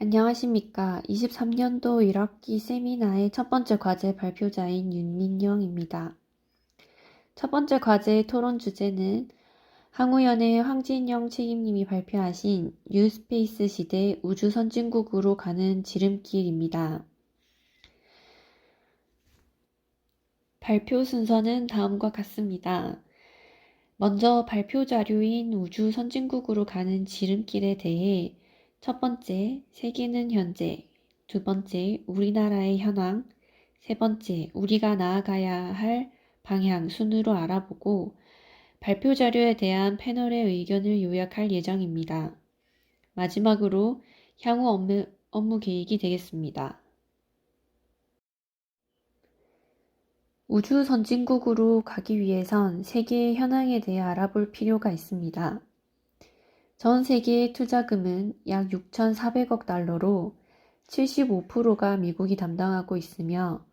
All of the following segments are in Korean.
안녕하십니까. 23년도 1학기 세미나의 첫 번째 과제 발표자인 윤민영입니다. 첫 번째 과제의 토론 주제는 항우연의 황진영 책임님이 발표하신 뉴스페이스 시대 우주 선진국으로 가는 지름길입니다. 발표 순서는 다음과 같습니다. 먼저 발표 자료인 우주 선진국으로 가는 지름길에 대해 첫 번째, 세계는 현재. 두 번째, 우리나라의 현황. 세 번째, 우리가 나아가야 할 방향 순으로 알아보고 발표 자료에 대한 패널의 의견을 요약할 예정입니다. 마지막으로 향후 업무, 업무 계획이 되겠습니다. 우주 선진국으로 가기 위해선 세계의 현황에 대해 알아볼 필요가 있습니다. 전 세계의 투자금은 약 6,400억 달러로 75%가 미국이 담당하고 있으며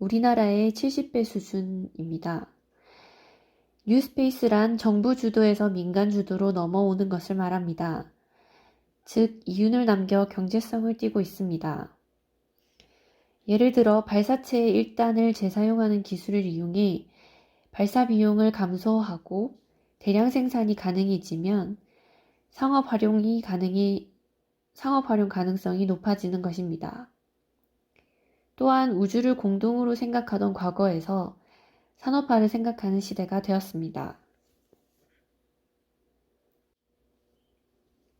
우리나라의 70배 수준입니다. 뉴스페이스란 정부 주도에서 민간 주도로 넘어오는 것을 말합니다. 즉, 이윤을 남겨 경제성을 띠고 있습니다. 예를 들어 발사체의 1단을 재사용하는 기술을 이용해 발사 비용을 감소하고 대량 생산이 가능해지면 상업 활용이 가능해 상업 활용 가능성이 높아지는 것입니다. 또한 우주를 공동으로 생각하던 과거에서 산업화를 생각하는 시대가 되었습니다.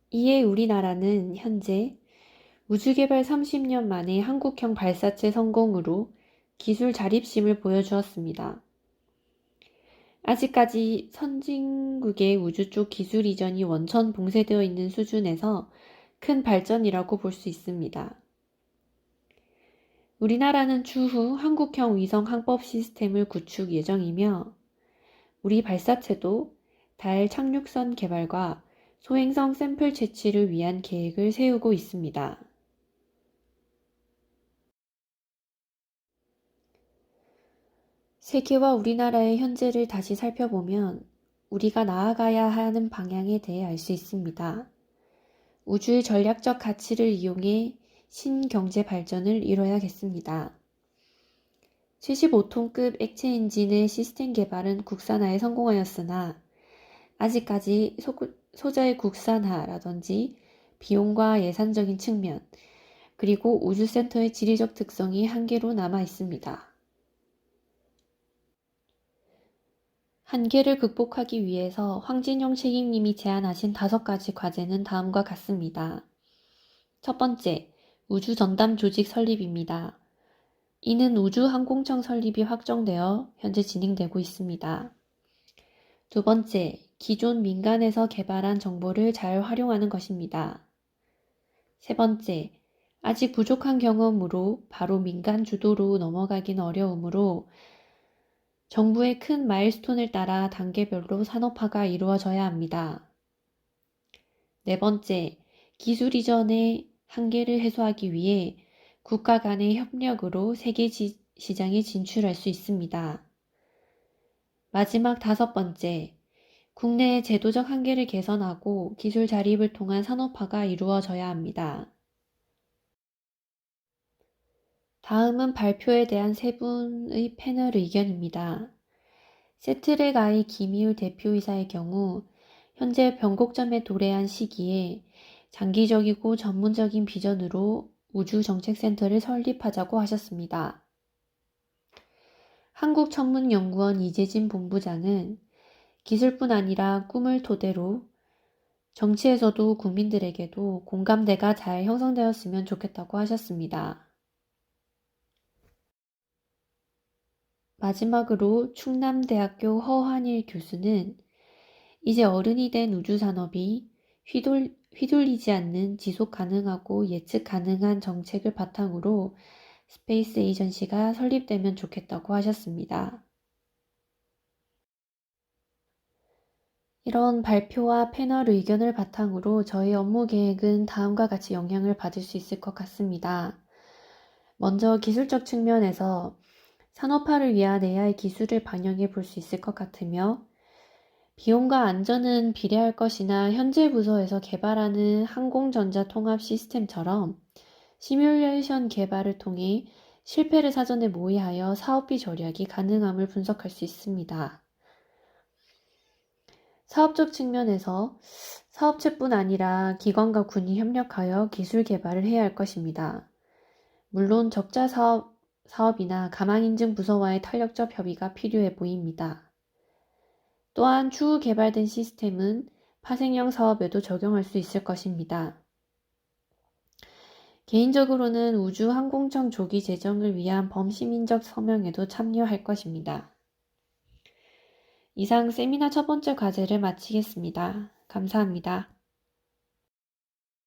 이에 우리나라는 현재 우주개발 30년 만에 한국형 발사체 성공으로 기술 자립심을 보여주었습니다. 아직까지 선진국의 우주 쪽 기술 이전이 원천 봉쇄되어 있는 수준에서 큰 발전이라고 볼 수 있습니다. 우리나라는 추후 한국형 위성 항법 시스템을 구축 예정이며 우리 발사체도 달 착륙선 개발과 소행성 샘플 채취를 위한 계획을 세우고 있습니다. 세계와 우리나라의 현재를 다시 살펴보면 우리가 나아가야 하는 방향에 대해 알 수 있습니다. 우주의 전략적 가치를 이용해 신경제 발전을 이뤄야겠습니다. 75톤급 액체 엔진의 시스템 개발은 국산화에 성공하였으나 아직까지 소, 자의 국산화라든지 비용과 예산적인 측면, 그리고 우주센터의 지리적 특성이 한계로 남아 있습니다. 한계를 극복하기 위해서 황진영 책임님이 제안하신 다섯 가지 과제는 다음과 같습니다. 첫 번째, 우주 전담 조직 설립입니다. 이는 우주항공청 설립이 확정되어 현재 진행되고 있습니다. 두 번째, 기존 민간에서 개발한 정보를 잘 활용하는 것입니다. 세 번째, 아직 부족한 경험으로 바로 민간 주도로 넘어가긴 어려우므로 정부의 큰 마일스톤을 따라 단계별로 산업화가 이루어져야 합니다. 네 번째, 기술 이전의 한계를 해소하기 위해 국가 간의 협력으로 세계 시장에 진출할 수 있습니다. 마지막 다섯 번째, 국내의 제도적 한계를 개선하고 기술 자립을 통한 산업화가 이루어져야 합니다. 다음은 발표에 대한 세 분의 패널 의견입니다. 세트랙 아이 김희울 대표이사의 경우 현재 변곡점에 도래한 시기에 장기적이고 전문적인 비전으로 우주정책센터를 설립하자고 하셨습니다. 한국천문연구원 이재진 본부장은 기술뿐 아니라 꿈을 토대로 정치에서도 국민들에게도 공감대가 잘 형성되었으면 좋겠다고 하셨습니다. 마지막으로 충남대학교 허한일 교수는 이제 어른이 된 우주산업이 휘둘, 휘둘리지 않는 지속 가능하고 예측 가능한 정책을 바탕으로 스페이스 에이전시가 설립되면 좋겠다고 하셨습니다. 이런 발표와 패널 의견을 바탕으로 저희 업무 계획은 다음과 같이 영향을 받을 수 있을 것 같습니다. 먼저 기술적 측면에서 산업화를 위한 AI 기술을 반영해 볼 수 있을 것 같으며 비용과 안전은 비례할 것이나 현재 부서에서 개발하는 항공전자 통합 시스템처럼 시뮬레이션 개발을 통해 실패를 사전에 모의하여 사업비 절약이 가능함을 분석할 수 있습니다. 사업적 측면에서 사업체뿐 아니라 기관과 군이 협력하여 기술 개발을 해야 할 것입니다. 물론 적자 사업, 사업이나 가망인증 부서와의 탄력적 협의가 필요해 보입니다. 또한 추후 개발된 시스템은 파생형 사업에도 적용할 수 있을 것입니다. 개인적으로는 우주항공청 조기 재정을 위한 범시민적 서명에도 참여할 것입니다. 이상 세미나 첫 번째 과제를 마치겠습니다. 감사합니다.